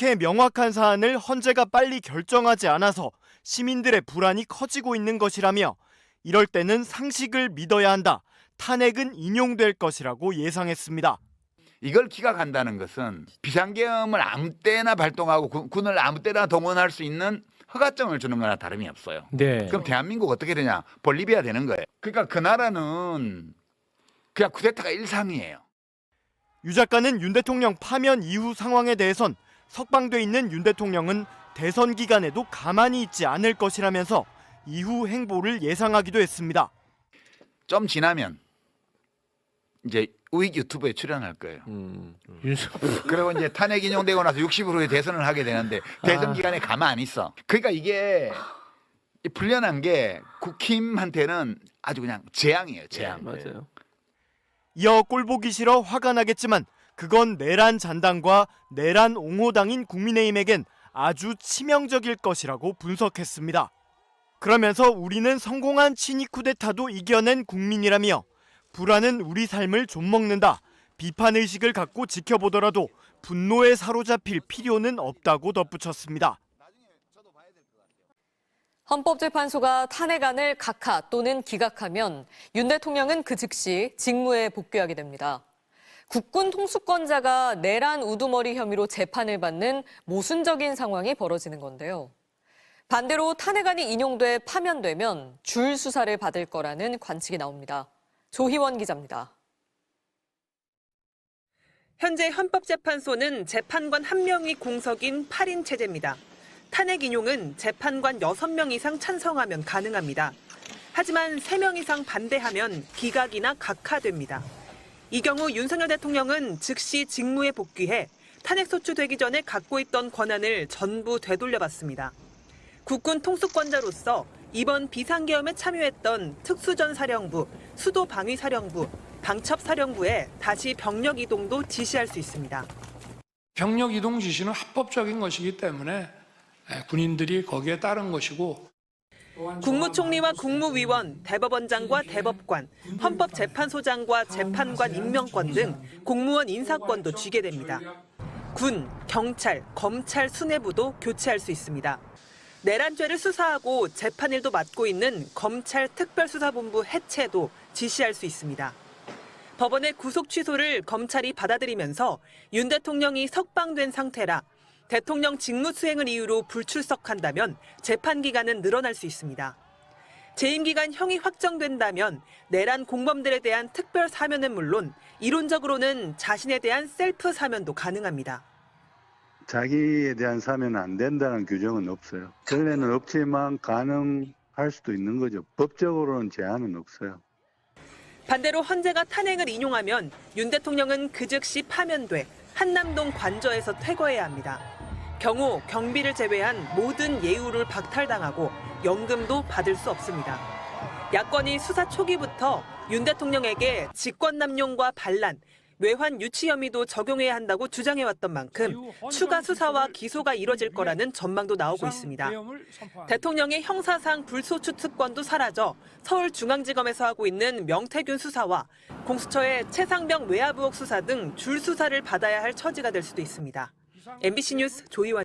이렇게 명확한 사안을 헌재가 빨리 결정하지 않아서 시민들의 불안이 커지고 있는 것이라며 이럴 때는 상식을 믿어야 한다. 탄핵은 인용될 것이라고 예상했습니다. 이걸 기각한다는 것은 비상계엄을 아무 때나 발동하고 군- 군을 아무 때나 동원할 수 있는 허가증을 주는 거나 다름이 없어요. 네. 그럼 대한민국 어떻게 되냐? 볼리비아 되는 거예요. 그러니까 그 나라는 그냥 쿠데타가 일상이에요. 유 작가는 윤 대통령 파면 이후 상황에 대해선 석방돼 있는 윤 대통령은 대선 기간에도 가만히 있지 않을 것이라면서 이후 행보를 예상하기도 했습니다. 좀 지나면 이제 우익 유튜브에 출연할 거예요. 음, 윤석 그리고 이제 탄핵 인용되고 나서 60으로의 대선을 하게 되는데 대선 아. 기간에 가만 안 있어. 그러니까 이게 이 불련한 게 국힘한테는 아주 그냥 재앙이에요. 재앙. 맞아요. 이어 꼴 보기 싫어 화가 나겠지만 그건 내란 잔당과 내란 옹호당인 국민의힘에겐 아주 치명적일 것이라고 분석했습니다. 그러면서 우리는 성공한 친이 쿠데타도 이겨낸 국민이라며 불안은 우리 삶을 좀먹는다. 비판 의식을 갖고 지켜보더라도 분노에 사로잡힐 필요는 없다고 덧붙였습니다. 헌법재판소가 탄핵안을 각하 또는 기각하면 윤 대통령은 그 즉시 직무에 복귀하게 됩니다. 국군 통수권자가 내란 우두머리 혐의로 재판을 받는 모순적인 상황이 벌어지는 건데요. 반대로 탄핵안이 인용돼 파면되면 줄 수사를 받을 거라는 관측이 나옵니다. 조희원 기자입니다. 현재 헌법재판소는 재판관 1명이 공석인 8인 체제입니다. 탄핵 인용은 재판관 6명 이상 찬성하면 가능합니다. 하지만 3명 이상 반대하면 기각이나 각하됩니다. 이 경우 윤석열 대통령은 즉시 직무에 복귀해 탄핵 소추되기 전에 갖고 있던 권한을 전부 되돌려받습니다. 국군 통수권자로서 이번 비상계엄에 참여했던 특수전사령부, 수도방위사령부, 방첩사령부에 다시 병력 이동도 지시할 수 있습니다. 병력 이동 지시는 합법적인 것이기 때문에 에, 군인들이 거기에 따른 것이고 국무총리와 국무위원, 대법원장과 대법관, 헌법재판소장과 재판관 임명권 등 공무원 인사권도 쥐게 됩니다. 군, 경찰, 검찰 수뇌부도 교체할 수 있습니다. 내란죄를 수사하고 재판일도 맡고 있는 검찰 특별수사본부 해체도 지시할 수 있습니다. 법원의 구속 취소를 검찰이 받아들이면서 윤 대통령이 석방된 상태라 대통령 직무 수행을 이유로 불출석한다면 재판 기간은 늘어날 수 있습니다. 재임 기간 형이 확정된다면 내란 공범들에 대한 특별 사면은 물론 이론적으로는 자신에 대한 셀프 사면도 가능합니다. 자기에 대한 사면은 안 된다는 규정은 없어요. 원래는 없지만 가능할 수도 있는 거죠. 법적으로는 제한은 없어요. 반대로 헌재가 탄핵을 인용하면 윤 대통령은 그 즉시 파면돼 한남동 관저에서 퇴거해야 합니다. 경호, 경비를 제외한 모든 예우를 박탈당하고 연금도 받을 수 없습니다. 야권이 수사 초기부터 윤 대통령에게 직권남용과 반란, 외환 유치 혐의도 적용해야 한다고 주장해왔던 만큼 추가 수사와 기소가 이뤄질 거라는 전망도 나오고 있습니다. 대통령의 형사상 불소추 특권도 사라져 서울중앙지검에서 하고 있는 명태균 수사와 공수처의 최상병 외압 의혹 수사 등 줄 수사를 받아야 할 처지가 될 수도 있습니다. MBC 뉴스 조희원